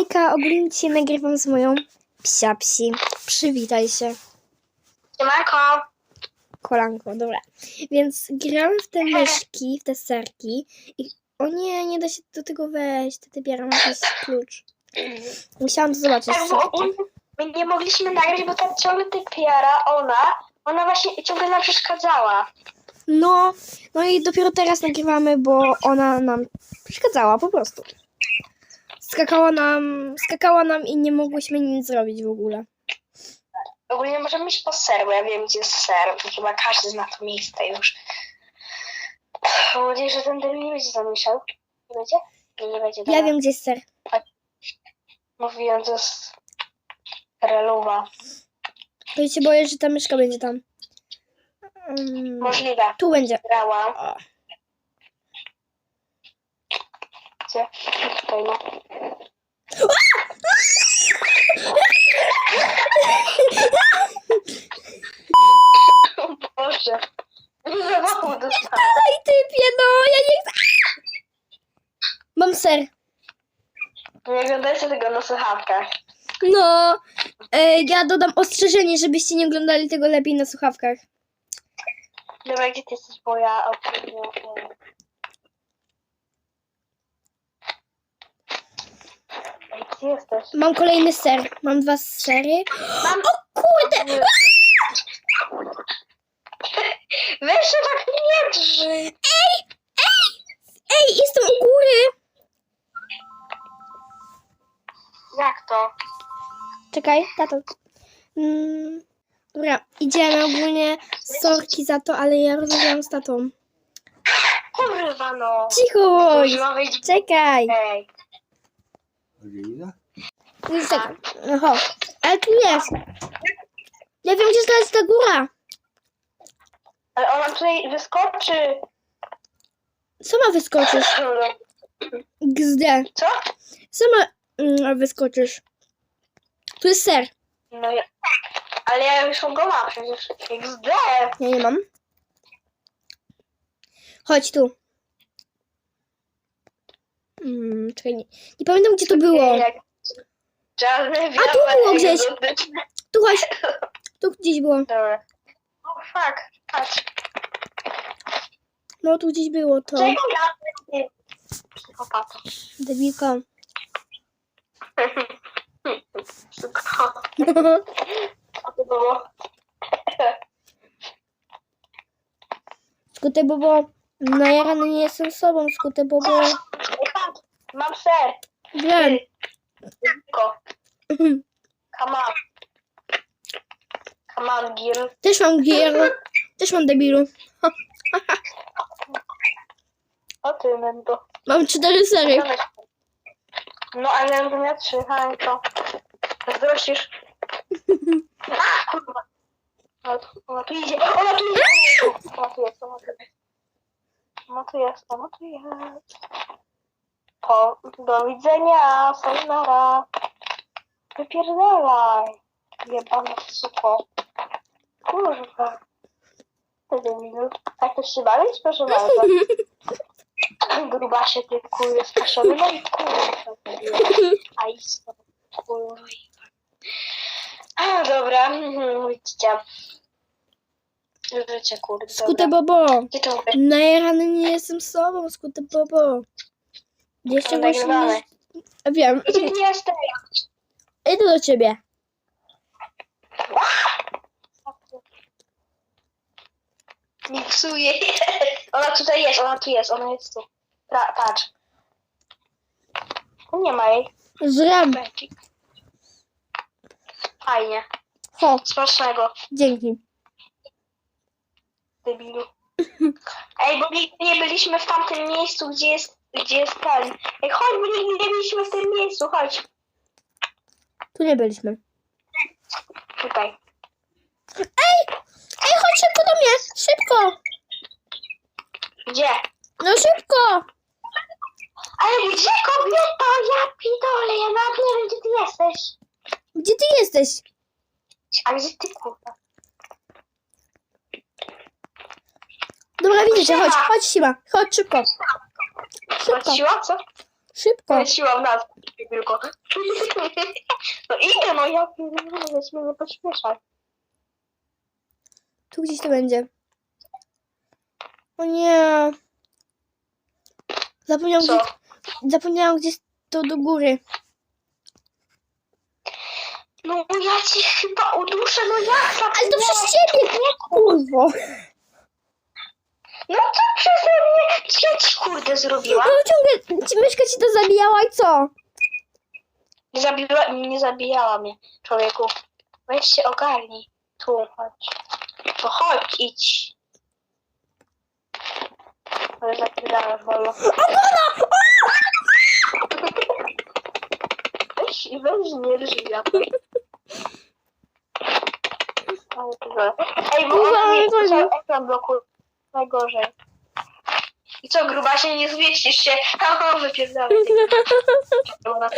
Hejka, ogólnie dzisiaj nagrywam z moją psia psi. Przywitaj się. Siemanko. Kolanko, dobra. Więc gramy w te myszki, w te serki i o nie, nie da się do tego wejść, to wybieram jakiś klucz. Musiałam to zobaczyć. Tak, bo ogólnie my nie mogliśmy nagrać, bo ta ciągle ty Piara, ona, ona właśnie ciągle nam przeszkadzała. No, no i dopiero teraz nagrywamy, bo ona nam przeszkadzała po prostu. Skakała nam, skakała nam i nie mogłyśmy nic zrobić w ogóle. Ogólnie możemy iść po ser, bo ja wiem, gdzie jest ser. To chyba każdy zna to miejsce już. Mam nadzieję, że ten debil nie będzie zamieszał. Nie będzie? Nie, będzie. Ja wiem, gdzie jest ser. Mówiłem, to jest reluwa. To się boję, że ta myszka będzie tam. Mm, Możliwe. tu będzie. Grała. Gdzie? Tutaj, no. O Boże. Zawołu dostałem. Aj, typie, no, ja nie chcę. Mam ser. Nie oglądajcie tego na słuchawkach. No, e, ja dodam ostrzeżenie, żebyście nie oglądali tego lepiej na słuchawkach. Dobra, gdzie ty jesteś, bo ja opinię. Ej, Gdzie jesteś? Mam kolejny ser. Mam dwa sery. Mam... O kurde! Nie. Weź się tak nie drży. Ej! Ej! Ej, jestem u góry! Jak to? Czekaj, tato. Mm, dobra, idziemy ogólnie. Sorki za to, ale ja rozmawiałam z tatą. Kurwa no. Cicho bądź! Już ma wyjść. Czekaj! Ej. Angelina? Już czekaj. Oho. Ale tu jest. Ja wiem, gdzie jest ta góra. Ale ona tutaj wyskoczy. Sama wyskoczysz. Gzdę. Co? Sama mm, wyskoczysz. Tu jest ser. No ja... Ale ja już go mam przecież. XD. Ja nie mam. Chodź tu. Mm, czekaj, nie, nie pamiętam gdzie to było. Jak... Czarne A, tu było gdzieś. Tu chodź. Tu gdzieś było. Dobra. O fuck. Patrz. No tu gdzieś było to. Czego ja... Psychopata. Debilka. Psychopata. Co to było? Skute bobo. Najarany nie jestem sobą. Skute bobo. Mam ser. Wiem. Tylko. Come on. Come on, Gil. Też mam gier. Też mam debilu. O ty, Mendo. Mam cztery sery. No, ale ja bym miał trzy, Hanko. Zazdrościsz. A, kurwa. Ona tu, ona tu idzie. Ona tu idzie. Ona tu jest, ona tu jest. Ona tu jest, ona tu jest. Po, do widzenia, sayonara. Wypierdalaj. Jebana suko. Kurwa. Wtedy minut. Tak też się bawić? Proszę bardzo. Gruba się ty kurwa skaszony. No i kurwa. A isto. Kurwa. A dobra. Mhm, Widzicie. Życie kurde. Skute bobo. To? Najarany nie jestem sobą. Skute bobo. Jeszcze właśnie nie... Wiem. Jesteś? Idę do ciebie. Nie psuje. Ona tutaj jest, ona tu jest, ona jest tu. Pra, patrz. Nie ma jej. Becik. Fajnie. Ho, Smacznego, dzięki. debilu. Ej, bo nigdy nie byliśmy w tamtym miejscu, gdzie jest, gdzie jest ten. Ej, chodź, bo nigdy nie byliśmy w tym miejscu, chodź. Tu nie byliśmy. Tutaj. Ej! Ej, chodź szybko do mnie! Szybko! Gdzie? No szybko! Ale gdzie kobieta? Ja pidole, ja nawet nie wiem, gdzie ty jesteś. Gdzie ty jesteś? A gdzie ty, kurwa? Dobra, widzę cię, chodź, chodź Sima, chodź szybko. Siła, co? szybko. Siła w nas. tylko. No idę, no ja pierdolę, mnie nie pośpieszaj. Tu gdzieś to będzie. O nie. Zapomniałam, Co? gdzie, zapomniałam gdzieś to do góry. No ja ci chyba uduszę, no jak Ale to przez ciebie, nie kurwo. No to co ja ci kurde zrobiła? No ciągle, ci myszka ci to zabijała i co? Nie, zabiła, nie zabijała mnie, człowieku. Weź się ogarnij. Tu, chodź. No chodź, idź. Ale zapierdalasz wolno. Weź, weź nie rżyj. Ale to złe. Ej, bo Kurwa, ona ale to nie- cały ekran blokuje. Najgorzej. I co, gruba się nie zmieścisz się? Haha, wypierdalaj. Dobra,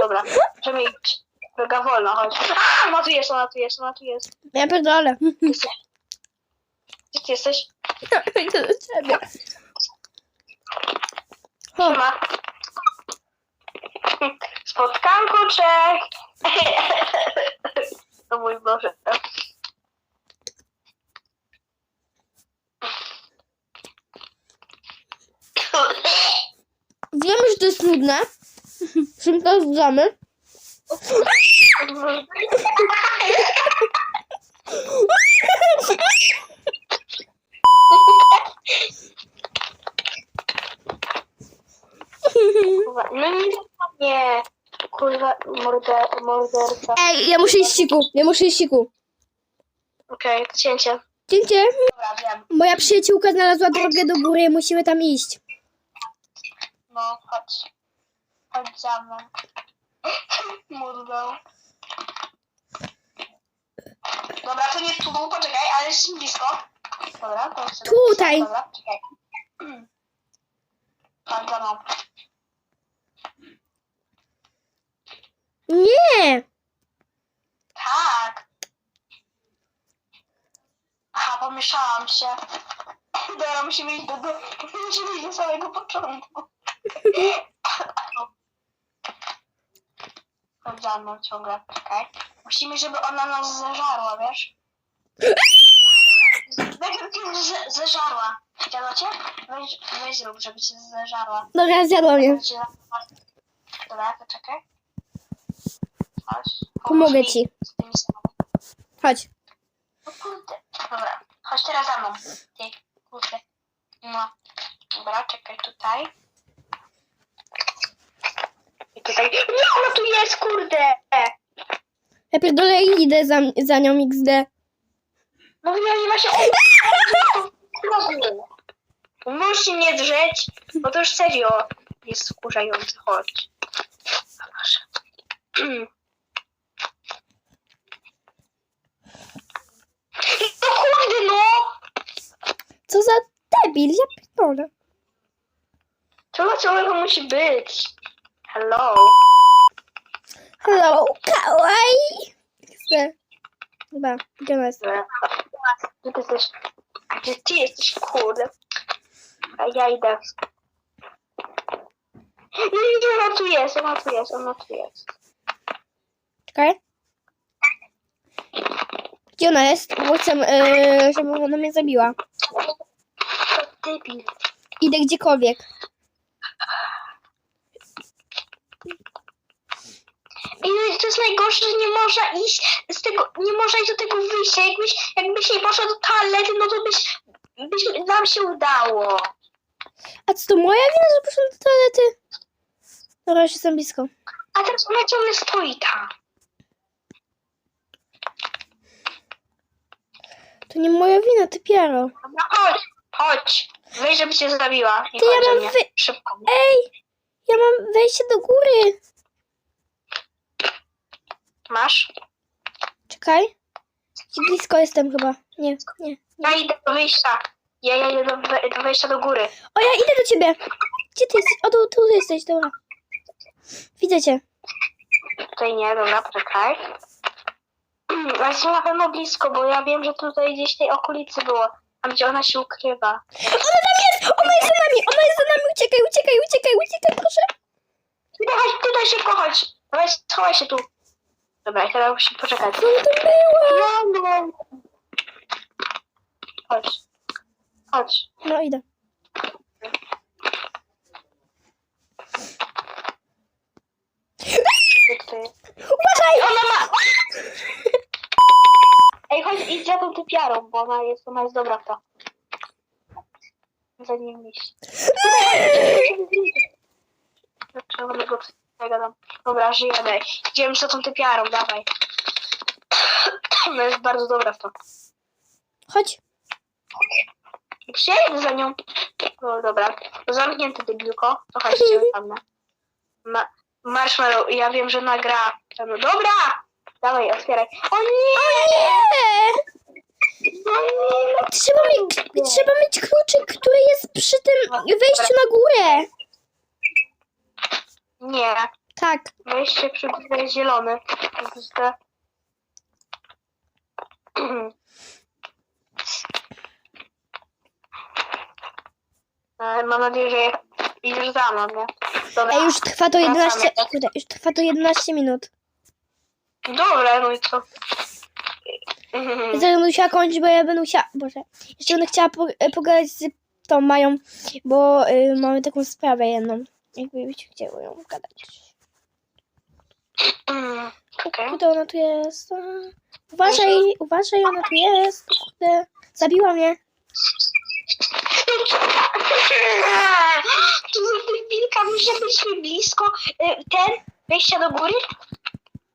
dobra. Możemy iść. Droga wolno, chodź. A, ona tu jest, ona tu jest, ona tu jest. Ja pierdolę. Jesteś. Gdzie ty jesteś? Idę do ciebie. O, Siema. Spotkanko Czech. O mój Boże. Że to jest nudne. Czym to zgamy? No nie. Kurwa, morder, morderca. Ej, ja muszę iść siku. Ja muszę iść siku. Okej, cięcie. Dzięki. Dobra, wiem. Moja przyjaciółka znalazła drogę do góry musimy tam iść. No, chodź. Chodź za mną. Mordo. Dobra, to nie tu, poczekaj, ale jest blisko. Dobra, to jest Tutaj. Dobra, czekaj. Chodź za mną. Nie! Tak. Aha, pomieszałam się. Dobra, musimy iść do, do, musimy iść do samego początku. Chodź za mną ciągle, czekaj. Musimy, żeby ona nas zeżarła, wiesz? Najpierw cię ze- zeżarła. Chciała cię? Weź, weź zrób, żeby cię zeżarła. Dobra, zjadła mnie. Dobra, to czekaj. Chodź. Pomogę Pomóż mi ci. z tymi samymi. Chodź. No kurde. Dobra, chodź teraz za mną. Ty, kurde. No. Dobra, czekaj tutaj. Tutaj. Nie, ona tu jest, kurde! Ja pierdolę idę za, za nią XD. No ja nie ma się. Musi nie drzeć, bo to już serio jest skurzające. Chodź. Zobacz. No kurde, no! Co za debil, ja pierdolę. Czego całego musi być? Hello. Hello, kawaii. Chyba, jest? Gdzie ty jesteś? A gdzie ty jesteś, kurde? A ja idę. Nie, nie, ona tu jest, ona tu jest, ona tu jest. Czekaj. Gdzie ona jest? Bo chcę, yy, żeby ona mnie zabiła. Debil. Idę gdziekolwiek. I to jest najgorsze, że nie można iść z tego, nie można iść do tego wyjścia. Jakbyś, jakbyś nie poszła do toalety, no to byś, byś nam się udało. A co to moja wina, że poszłam do toalety? Dobra, już jestem blisko. A teraz ona ciągle stoi tam. To nie moja wina, ty piaro. Dobra, chodź, chodź. Weź, żeby cię zabiła. Nie Ty, ja mam wy- Szybko. Ej, ja mam wejście do góry. Masz? Czekaj. Blisko jestem chyba. Nie, nie. Ja idę do wyjścia. Ja, ja idę do, do wejścia do góry. O, ja idę do ciebie. Gdzie ty jesteś? O, tu, tu jesteś, dobra. Widzę cię. Tutaj nie, dobra, poczekaj. Jestem na pewno blisko, bo ja wiem, że tutaj gdzieś w tej okolicy było. Tam, gdzie ona się ukrywa. Ona tam jest! Ona jest za nami! Ona jest za nami! Uciekaj, uciekaj, uciekaj, uciekaj, proszę. Tutaj tutaj szybko chodź. Dawaj, schowaj się tu. Dobra, teraz musimy poczekać. No to była. No, no. Chodź. Chodź. No idę. Uważaj! Ona ma... Ej, chodź, idź za tą typiarą, bo ona jest, ona jest dobra w to. Za nim iść. Dlaczego go tutaj gadam? Dobra, żyjemy. Idziemy za tą typiarą, dawaj. Ona jest bardzo dobra w to. Chodź. Przyjedę za nią. No dobra. Zamknięte debilko. To chodź, idziemy tam na. Ma Marshmallow, ja wiem, że nagra. No dobra! Dawaj, otwieraj. O nie! No nie! Trzeba, mi, trzeba mieć kluczyk, który jest przy tym wejściu na górę. Nie. Tak. Wejście przy górze jest zielony. Puste. E, Mam nadzieję, że idziesz za mną, nie? Dobra. Ej, już trwa to 11, Wracamy. kurde, już trwa to 11 minut. Dobra, no i co? Ja będę musiała kończyć, bo ja będę musiała, boże, jeszcze będę chciała po, e, pogadać z tą Mają, bo y, mamy taką sprawę jedną. Jakby byście chciały ją gadać. Mm, Okej. Kurde, ona tu jest. a. Uważaj, uważaj, ona tu jest. Kurde, zabiła mnie. Tu wilka, że byliśmy blisko. Y, Ten, wejścia do góry?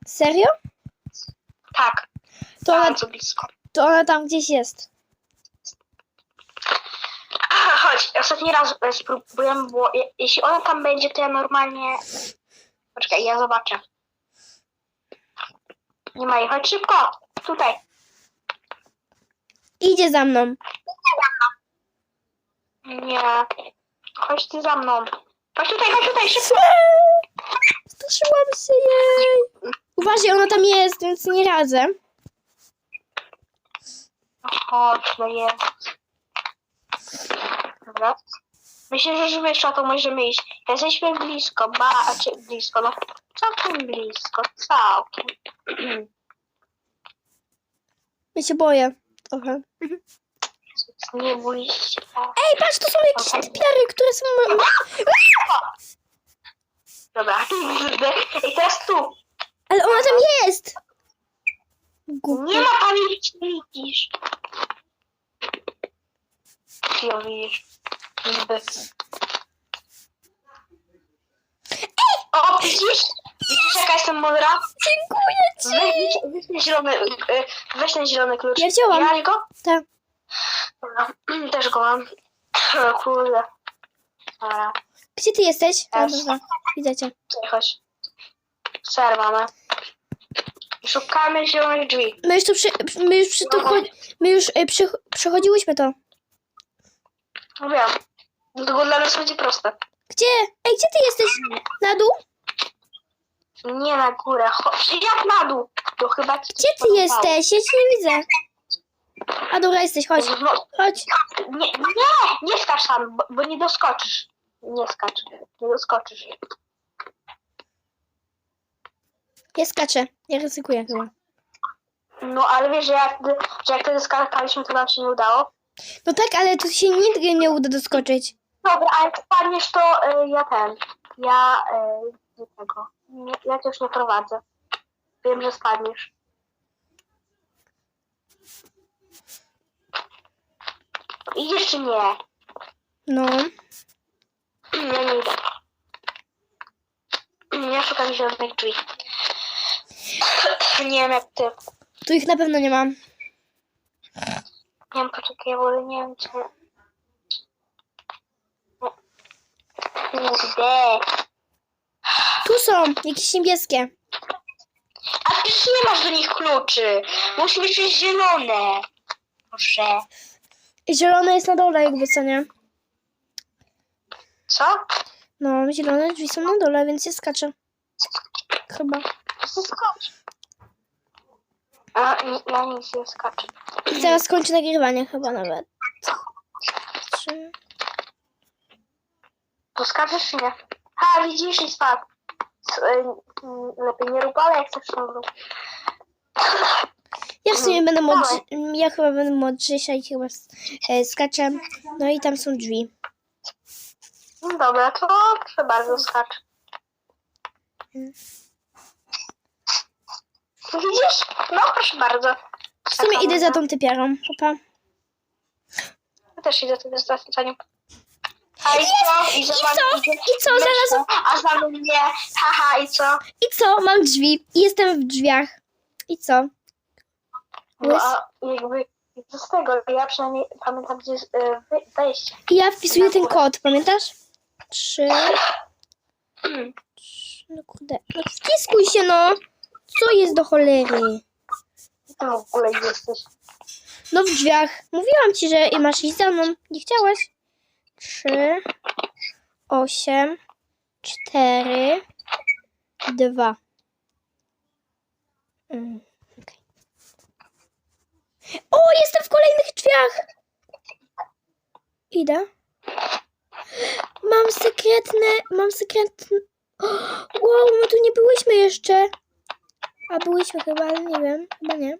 Serio? Tak, To ona, bardzo blisko. to ona tam gdzieś jest. Aha, chodź, ostatni raz e, spróbujemy, bo je- jeśli ona tam będzie, to ja normalnie... Poczekaj, ja zobaczę. Nie ma jej, chodź szybko, tutaj. Idzie za mną. Nie, chodź ty za mną. Chodź tutaj, chodź tutaj, szybko. Straszyłam się jej. Uważaj, ona tam jest, więc nie radzę. Chodź, no jest. Dobra. Myślę, że żeby jeszcze to możemy iść. Jesteśmy blisko, ba, czy blisko, no całkiem blisko, całkiem. Ja się boję. Trochę. Nie bój się. Ej, patrz, to są jakieś typiary, które są... Dobra. I teraz tu. Ale ona tam jest! Głupie. Nie ma pamięci, widzisz. Ty ją widzisz. Niby. O, widzisz? Widzisz jaka jestem mądra? Dziękuję ci! Weź, weź, ten zielony, y, weź ten zielony klucz. Ja wzięłam. Ja go? Tak. Dobra. Też go mam. O kurde. Dobra. Gdzie ty jesteś? A, Yes. dobra, widzę cię. Tutaj chodź. Ser mamy. Szukamy zielonych drzwi. My już tu przy, my już przy to my już y, przy, przechodziłyśmy to. Wiem. Dlatego dla nas będzie proste. Gdzie? Ej, gdzie ty jesteś? Na dół? Nie na górę. Chodź, jak na dół. To chyba ci Gdzie ty jesteś? Ja cię nie widzę. A dobra, jesteś, chodź. Chodź. nie, nie, nie skacz tam, bo, bo nie doskoczysz. Nie skacz. Nie doskoczysz. Ja skaczę. Ja ryzykuję chyba. No ale wiesz, że jak, że jak wtedy skakaliśmy, to nam się nie udało. No tak, ale tu się nigdy nie uda doskoczyć. Dobra, a jak spadniesz, to y, ja ten. Ja y, tego. Nie, ja cię już nie prowadzę. Wiem, że spadniesz. Idziesz czy nie? No. Ja nie idę. Ja szukam zielonych drzwi. Nie wiem jak ty. Tu ich na pewno nie mam. Nie wiem, poczekaj, bo nie wiem czy... Kurde. Tu są jakieś niebieskie. A przecież nie masz do nich kluczy. Musi być przecież zielone. Proszę. Zielone jest na dole, jakby co nie. Co? No, zielone drzwi są na dole, więc ja skaczę. Chyba. Skocz. A, nie, ja nic nie skaczę. I teraz kończę nagrywanie chyba nawet. Trzy. To skaczesz czy nie? Ha, widzisz i spadł. E, mm, lepiej nie rób, ale jak chcesz to rób. Ja w sumie Mhm. będę Dawaj. młodszy, ja chyba będę młodszy i chyba e, skaczę. No i tam są drzwi. No dobra, to proszę bardzo, skacz. Widzisz? No proszę bardzo. W sumie idę za tą typiarą. Papa. Ja też idę za zasadzeniem. A i co? I, co? I co? Znalazłam- A znalazł mnie. Haha, i co? I co? Mam drzwi. I jestem w drzwiach. I co? No a jakby co z tego? Ja przynajmniej pamiętam, gdzie jest e, wy- wejście. I ja wpisuję ten kod, pamiętasz? Trzy. Trzy. No kurde. No wciskuj się no. Co jest do cholery? Ty w ogóle jesteś? No w drzwiach. Mówiłam ci, że masz iść za mną. Nie chciałaś? Trzy. Osiem. Cztery. Dwa. Mm, okej. O, jestem w kolejnych drzwiach. Idę. Mam sekretne, mam sekretne... Wow, my tu nie byłyśmy jeszcze. A byłyśmy chyba, ale nie wiem. Chyba nie.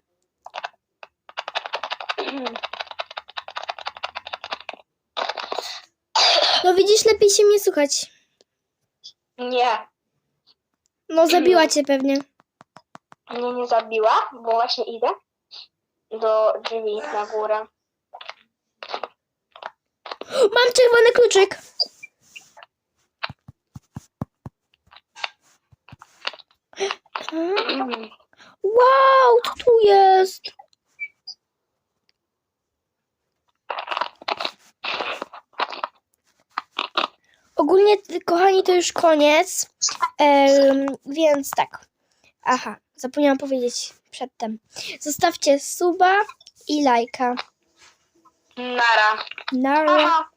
No widzisz, lepiej się mnie słuchać. Nie. No zabiła cię pewnie. Mnie nie zabiła, bo właśnie idę do drzwi na górę. Mam czerwony kluczyk. Mm. Wow, co tu jest? Ogólnie, kochani, to już koniec. Em, więc tak. Aha, zapomniałam powiedzieć przedtem. Zostawcie suba i lajka. Nara. Nara. Aha.